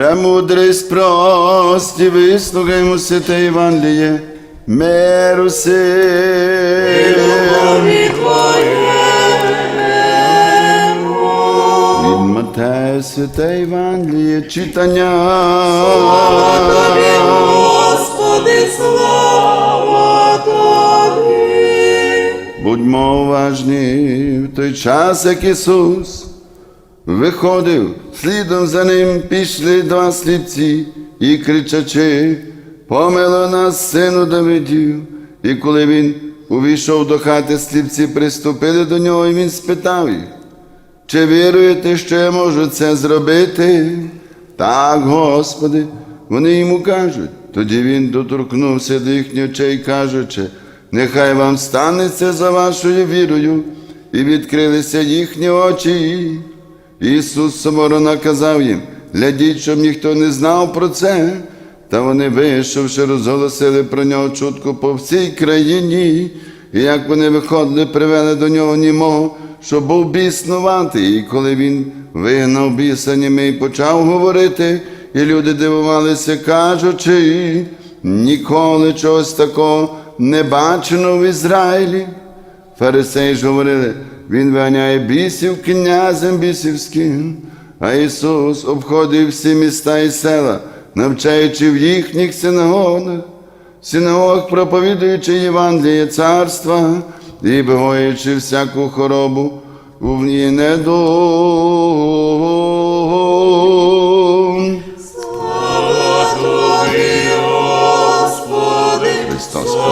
Премудрість прості, вислухаймо святе Євангеліє, миру сил. Від Матея святе Євангеліє, читання. Господи, слава Тобі! Будьмо уважні в той час, як Ісус виходив, слідом за ним пішли два сліпці і кричачи, помилуй нас, сину Давидів. І коли він увійшов до хати, сліпці приступили до нього, і він спитав їх, чи віруєте, що я можу це зробити? Так, Господи, вони йому кажуть. Тоді він доторкнувся до їхніх очей, кажучи, нехай вам станеться за вашою вірою, і відкрилися їхні очі. Ісус саморо наказав їм, глядіть, щоб ніхто не знав про це. Та вони, вийшовши, розголосили про нього чутку по всій країні, і як вони виходили, привели до нього німого, що був біснуватий. І коли він вигнав біса німий, почав говорити, і люди дивувалися, кажучи, ніколи чогось такого не бачено в Ізраїлі. Фарисеї ж говорили, Він виганяє бісів князем бісівським, а Ісус обходив всі міста і села, навчаючи в їхніх синагогах, синагог проповідуючи Євангеліє царства і богоючи всяку хоробу в ній недугу. Слава Тобі, Господи! Христос!